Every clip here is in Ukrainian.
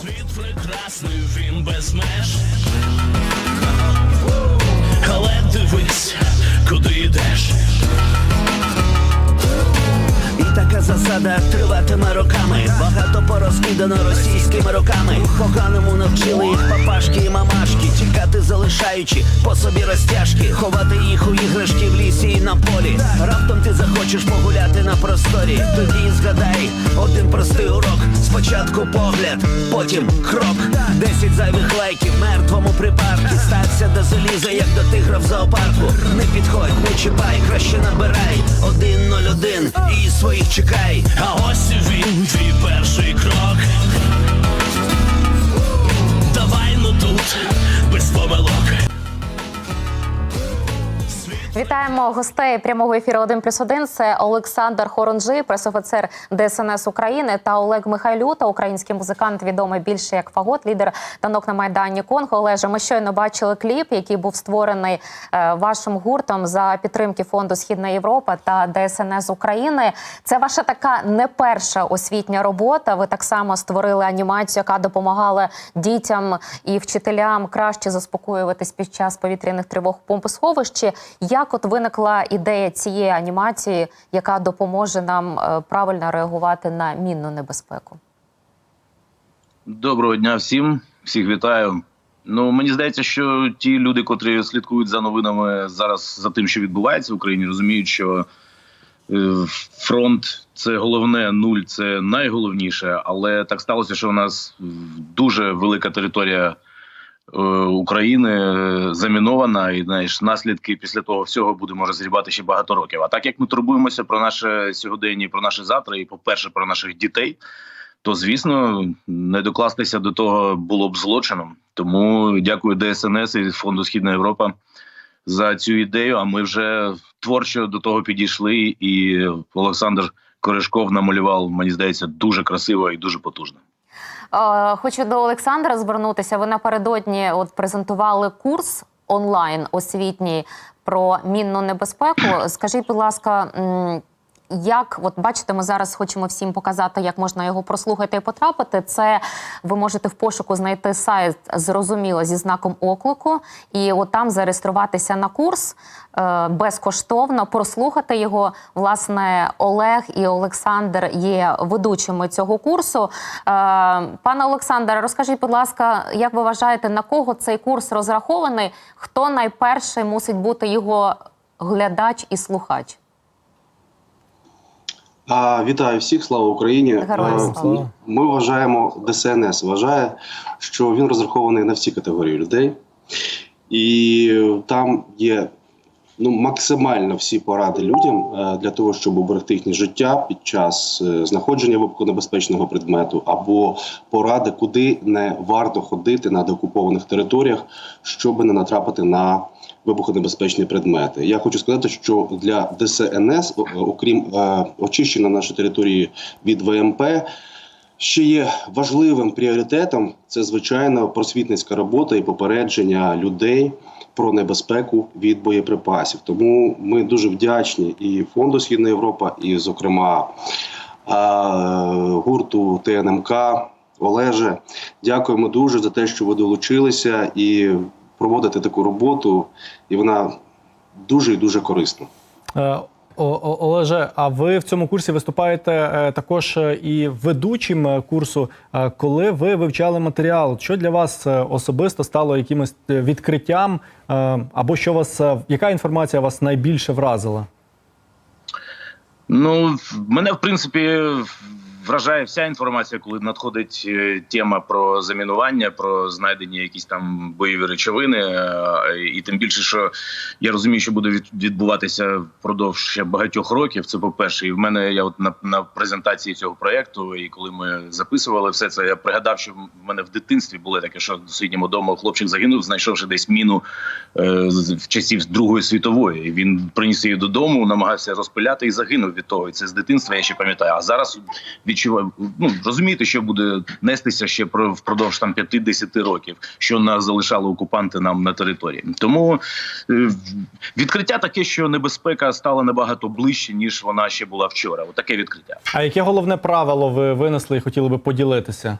Світ прекрасний, він без меж. Засада триватиме роками. Багато порозкидано російськими роками. Поганому навчили їх папашки і мамашки. Тікати залишаючи по собі розтяжки. Ховати їх у іграшки в лісі і на полі. Раптом ти захочеш погуляти на просторі. Тоді згадай один простий урок. Спочатку погляд, потім крок. Десять зайвих лайків мертвому припарку. Стався до заліза, як до тигра в зоопарку. Не підходь, не чіпай, краще набирай. Один ноль один і своїх чекай. А ось він, твій перший крок. Вітаємо гостей прямого ефіру 1 плюс 1. Це Олександр Хорунжий, пресофіцер ДСНС України та Олег Михайлюта, український музикант, відомий більше як Фагот, лідер танок на майдані Конго. Олеже, ми щойно бачили кліп, який був створений е, вашим гуртом за підтримки фонду Східна Європа та ДСНС України. Це ваша така не перша освітня робота. Ви так само створили анімацію, яка допомагала дітям і вчителям краще заспокоюватись під час повітряних тривог в бомбосховищі. Як от виникла ідея цієї анімації, яка допоможе нам е, правильно реагувати на мінну небезпеку? Доброго дня всім, всіх вітаю. Ну мені здається, що ті люди, котрі слідкують за новинами зараз за тим, що відбувається в Україні, розуміють, що е, фронт це головне, нуль це найголовніше. Але так сталося, що у нас дуже велика територія України е, замінована, і знаєш, наслідки після того всього будемо розгрібати ще багато років. А так як ми турбуємося про наше сьогодення, про наше завтра, і по перше, про наших дітей то звісно не докластися до того було б злочином. Тому дякую ДСНС і фонду Східна Європа за цю ідею. А ми вже творчо до того підійшли. І Олександр Корешков намалював, мені здається, дуже красиво і дуже потужно. Хочу до Олександра звернутися. Ви напередодні от презентували курс онлайн освітній про мінну небезпеку. Скажіть, будь ласка, як от бачите, ми зараз хочемо всім показати, як можна його прослухати і потрапити. Це ви можете в пошуку знайти сайт зрозуміло зі знаком оклику, і от там зареєструватися на курс е, безкоштовно, прослухати його. Власне, Олег і Олександр є ведучими цього курсу. Е, пане Олександре, розкажіть, будь ласка, як ви вважаєте, на кого цей курс розрахований? Хто найперший мусить бути його глядач і слухач? А, вітаю всіх, слава Україні. Слава. Ми вважаємо, ДСНС вважає, що він розрахований на всі категорії людей, і там є ну, максимально всі поради людям е, для того, щоб уберегти їхнє життя під час е, знаходження вибухонебезпечного предмету, або поради, куди не варто ходити на деокупованих територіях, щоб не натрапити на вибухонебезпечні предмети. Я хочу сказати, що для ДСНС, окрім е, очищення нашої території від ВМП, ще є важливим пріоритетом це звичайно просвітницька робота і попередження людей про небезпеку від боєприпасів. Тому ми дуже вдячні і фонду Східна Європа, і, зокрема, е, гурту ТНМК. Олеже, дякуємо дуже за те, що ви долучилися і проводите таку роботу, і вона дуже і дуже корисна. Е, Олеже, а ви в цьому курсі виступаєте е, також е, і ведучим курсу. Коли ви вивчали матеріал, що для вас особисто стало якимось відкриттям, або що вас яка інформація вас найбільше вразила? Ну мене в принципі вражає вся інформація, коли надходить е, тема про замінування, про знайдення якісь там бойові речовини, е, і тим більше, що я розумію, що буде від- відбуватися впродовж багатьох років. Це по перше, і в мене я от на, на презентації цього проекту, і коли ми записували все це, я пригадав, що в мене в дитинстві було таке, що в сусідньому дому хлопчик загинув, знайшовши десь міну е, в часів Другої світової. І Він приніс її додому, намагався розпиляти і загинув від того. І це з дитинства я ще пам'ятаю. А зараз відчуваю, ну розумієте, що буде нестися ще про впродовж там 50 років, що нас залишали окупанти нам на території. Тому е, відкриття таке, що небезпека стала набагато ближче ніж вона ще була вчора. Отаке відкриття. А яке головне правило ви винесли і хотіли би поділитися?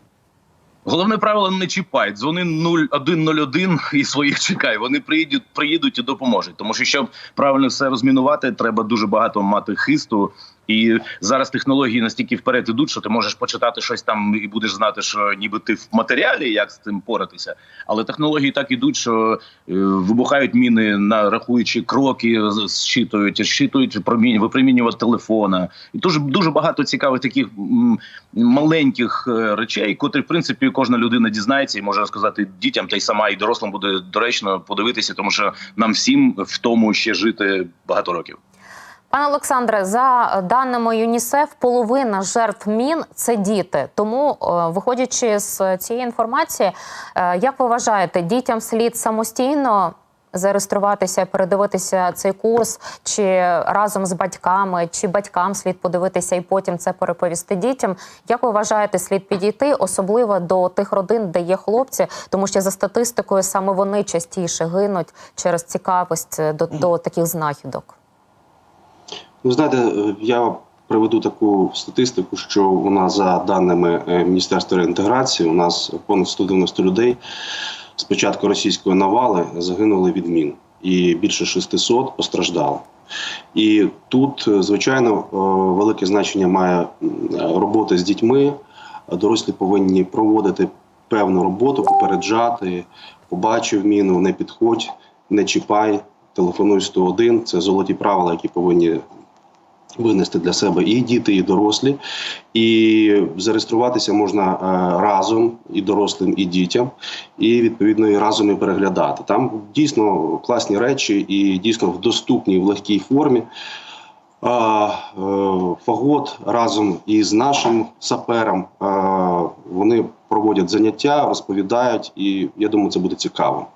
Головне правило не чіпай. Дзвони 0101 і своїх чекай. Вони приїдуть, приїдуть і допоможуть. Тому що щоб правильно все розмінувати, треба дуже багато мати хисту. І зараз технології настільки вперед ідуть, що ти можеш почитати щось там і будеш знати, що ніби ти в матеріалі, як з цим поратися. Але технології так ідуть, що е, вибухають міни, на рахуючи кроки, зчитують, зчитують промінь, випромінювати телефона. І дуже дуже багато цікавих таких маленьких е, речей, котрі в принципі кожна людина дізнається і може розказати дітям, та й сама і дорослим буде доречно подивитися, тому що нам всім в тому ще жити багато років. Пане Олександре, за даними ЮНІСЕФ, половина жертв мін це діти. Тому, е, виходячи з цієї інформації, е, як ви вважаєте, дітям слід самостійно зареєструватися, передивитися цей курс, чи разом з батьками, чи батькам слід подивитися і потім це переповісти дітям? Як ви вважаєте, слід підійти, особливо до тих родин, де є хлопці, тому що за статистикою саме вони частіше гинуть через цікавість до, до таких знахідок? Ви знаєте, я приведу таку статистику, що у нас за даними е, Міністерства реінтеграції, у нас понад 190 людей з початку російської навали загинули від мін, і більше 600 постраждало. І тут, е, звичайно, е, велике значення має м, робота з дітьми. Дорослі повинні проводити певну роботу, попереджати, побачив міну, не підходь, не чіпай, телефонуй 101. Це золоті правила, які повинні винести для себе і діти, і дорослі. І зареєструватися можна е, разом і дорослим, і дітям, і відповідно і разом і переглядати. Там дійсно класні речі, і дійсно в доступній в легкій формі. Е, Фагот разом із нашим сапером е, вони проводять заняття, розповідають, і я думаю, це буде цікаво.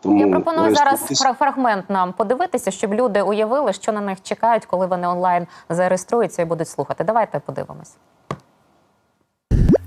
Тому Я пропоную зараз фрагмент нам подивитися, щоб люди уявили, що на них чекають, коли вони онлайн зареєструються і будуть слухати. Давайте подивимось.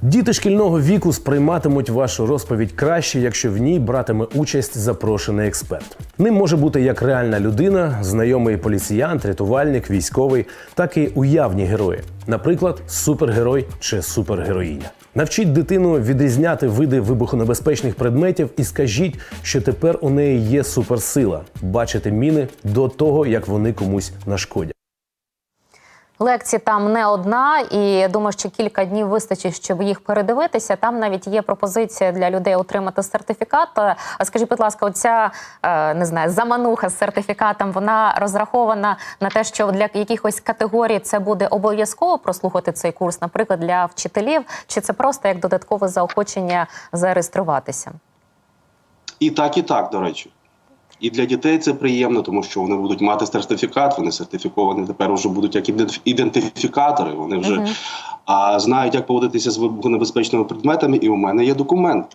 Діти шкільного віку сприйматимуть вашу розповідь краще, якщо в ній братиме участь запрошений експерт. Ним може бути як реальна людина, знайомий поліціянт, рятувальник, військовий, так і уявні герої, наприклад, супергерой чи супергероїня. Навчіть дитину відрізняти види вибухонебезпечних предметів і скажіть, що тепер у неї є суперсила бачити міни до того, як вони комусь нашкодять. Лекцій там не одна, і я думаю, що кілька днів вистачить, щоб їх передивитися. Там навіть є пропозиція для людей отримати сертифікат. А скажіть, будь ласка, оця е, не знаю, замануха з сертифікатом, вона розрахована на те, що для якихось категорій це буде обов'язково прослухати цей курс, наприклад, для вчителів, чи це просто як додаткове заохочення зареєструватися? І так, і так, до речі. І для дітей це приємно, тому що вони будуть мати сертифікат, вони сертифіковані тепер вже будуть як ідентиф- ідентифікатори. Вони вже а, знають, як поводитися з вибухонебезпечними предметами, і у мене є документ.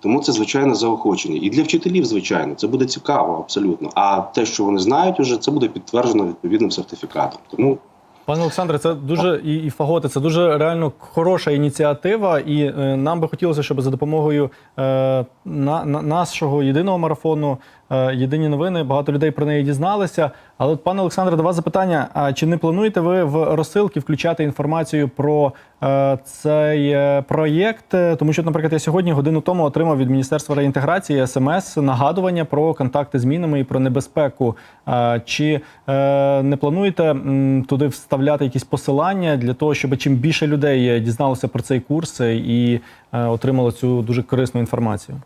Тому це звичайно заохочення. І для вчителів, звичайно, це буде цікаво абсолютно. А те, що вони знають, уже це буде підтверджено відповідним сертифікатом. Тому Пане Олександре, це дуже і, і фаготи, це дуже реально хороша ініціатива, і е, нам би хотілося, щоб за допомогою е, на, на, нашого єдиного марафону е, Єдині новини багато людей про неї дізналися. Але, от, пане Олександре, до вас запитання: а чи не плануєте ви в розсилки включати інформацію про е, цей е, проєкт? Тому що, наприклад, я сьогодні годину тому отримав від Міністерства реінтеграції смс нагадування про контакти з мінами і про небезпеку. Е, Чи е, не плануєте м, туди вставляти якісь посилання для того, щоб чим більше людей дізналося про цей курс і е, отримало цю дуже корисну інформацію?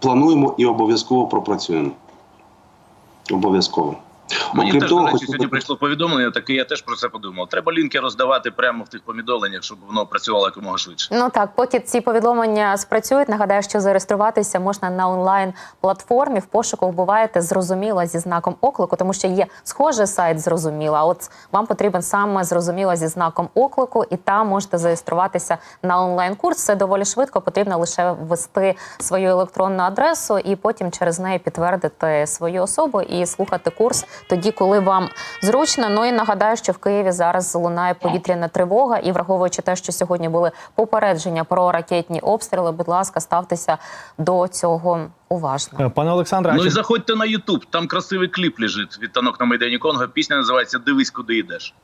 плануємо і обов'язково пропрацюємо. Обов'язково. Мені Окрім теж, того, до речі, хочу сьогодні прийшло повідомлення, таке я теж про це подумав. Треба лінки роздавати прямо в тих повідомленнях, щоб воно працювало якомога швидше. Ну так, поки ці повідомлення спрацюють, нагадаю, що зареєструватися можна на онлайн платформі. В пошуку вбиваєте зрозуміло зі знаком оклику, тому що є схожий сайт зрозуміло. А от вам потрібен саме зрозуміло зі знаком оклику, і там можете зареєструватися на онлайн курс. Це доволі швидко. Потрібно лише ввести свою електронну адресу і потім через неї підтвердити свою особу і слухати курс тоді, коли вам зручно. Ну і нагадаю, що в Києві зараз лунає повітряна тривога, і враховуючи те, що сьогодні були попередження про ракетні обстріли, будь ласка, ставтеся до цього уважно. Е, Пане Олександре, Ну і заходьте на Ютуб, там красивий кліп лежить від танок на Майдані Конго. Пісня називається Дивись, куди йдеш.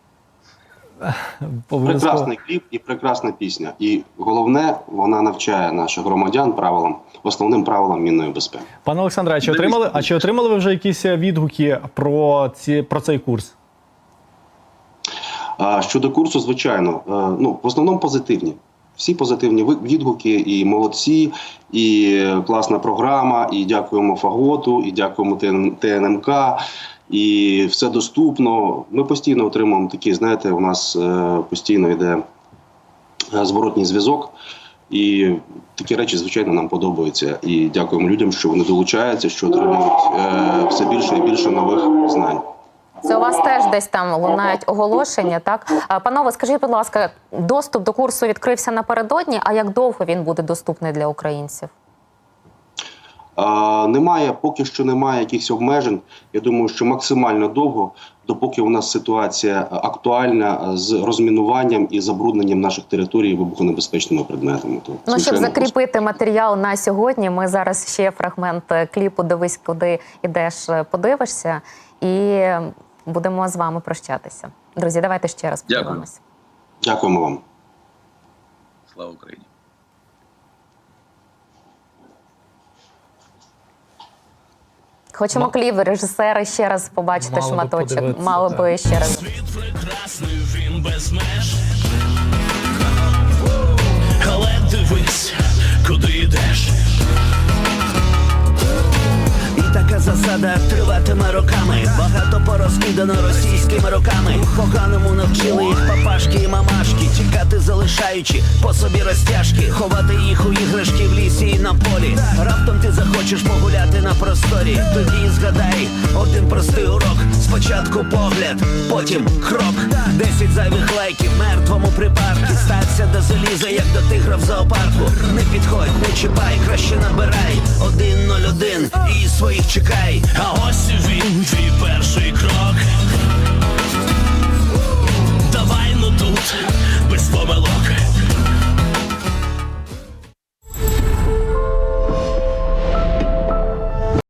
Прекрасний кліп і прекрасна пісня. І головне, вона навчає наших громадян правилам, основним правилам мінної безпеки. Пане Олександре, а чи отримали, а чи отримали ви вже якісь е, відгуки про ці про цей курс? А щодо курсу, звичайно, е, ну в основному позитивні. Всі позитивні відгуки, і молодці, і класна програма, і дякуємо Фаготу, і дякуємо ТНМК, і все доступно. Ми постійно отримуємо такі, знаєте, у нас е, постійно йде е, зворотній зв'язок. І такі речі, звичайно, нам подобаються. І дякуємо людям, що вони долучаються, що отримують е, все більше і більше нових знань. Це у вас теж десь там лунають оголошення, так? Панове, скажіть, будь ласка, доступ до курсу відкрився напередодні, а як довго він буде доступний для українців? Немає, поки що немає якихось обмежень. Я думаю, що максимально довго, допоки у нас ситуація актуальна з розмінуванням і забрудненням наших територій вибухонебезпечними предметами. То, Ну, щоб закріпити матеріал на сьогодні, ми зараз ще фрагмент кліпу Дивись, куди йдеш, подивишся, і будемо з вами прощатися. Друзі, давайте ще раз Дякую. подивимося. Дякуємо вам. Слава Україні. Хочемо кліп режисера ще раз побачити Мало шматочок. Мало так. би ще раз. Світ прекрасний він без меж. Але дивись, куди йдеш. Засада триватиме роками. Багато порозкидано російськими роками. Поганому навчили їх папашки і мамашки. Тікати залишаючи по собі розтяжки, ховати їх у іграшки в лісі і на полі. Раптом ти захочеш погуляти на просторі. Тоді згадай один простий урок. Спочатку погляд, потім крок. Десять зайвих лайків мертвому припарку. Стався до заліза, як до тигра в зоопарку. Не підходь, не чіпай, краще набирай. Один ноль один і своїх чекай гей, а ось він твій перший крок. Давай ну тут без помилок.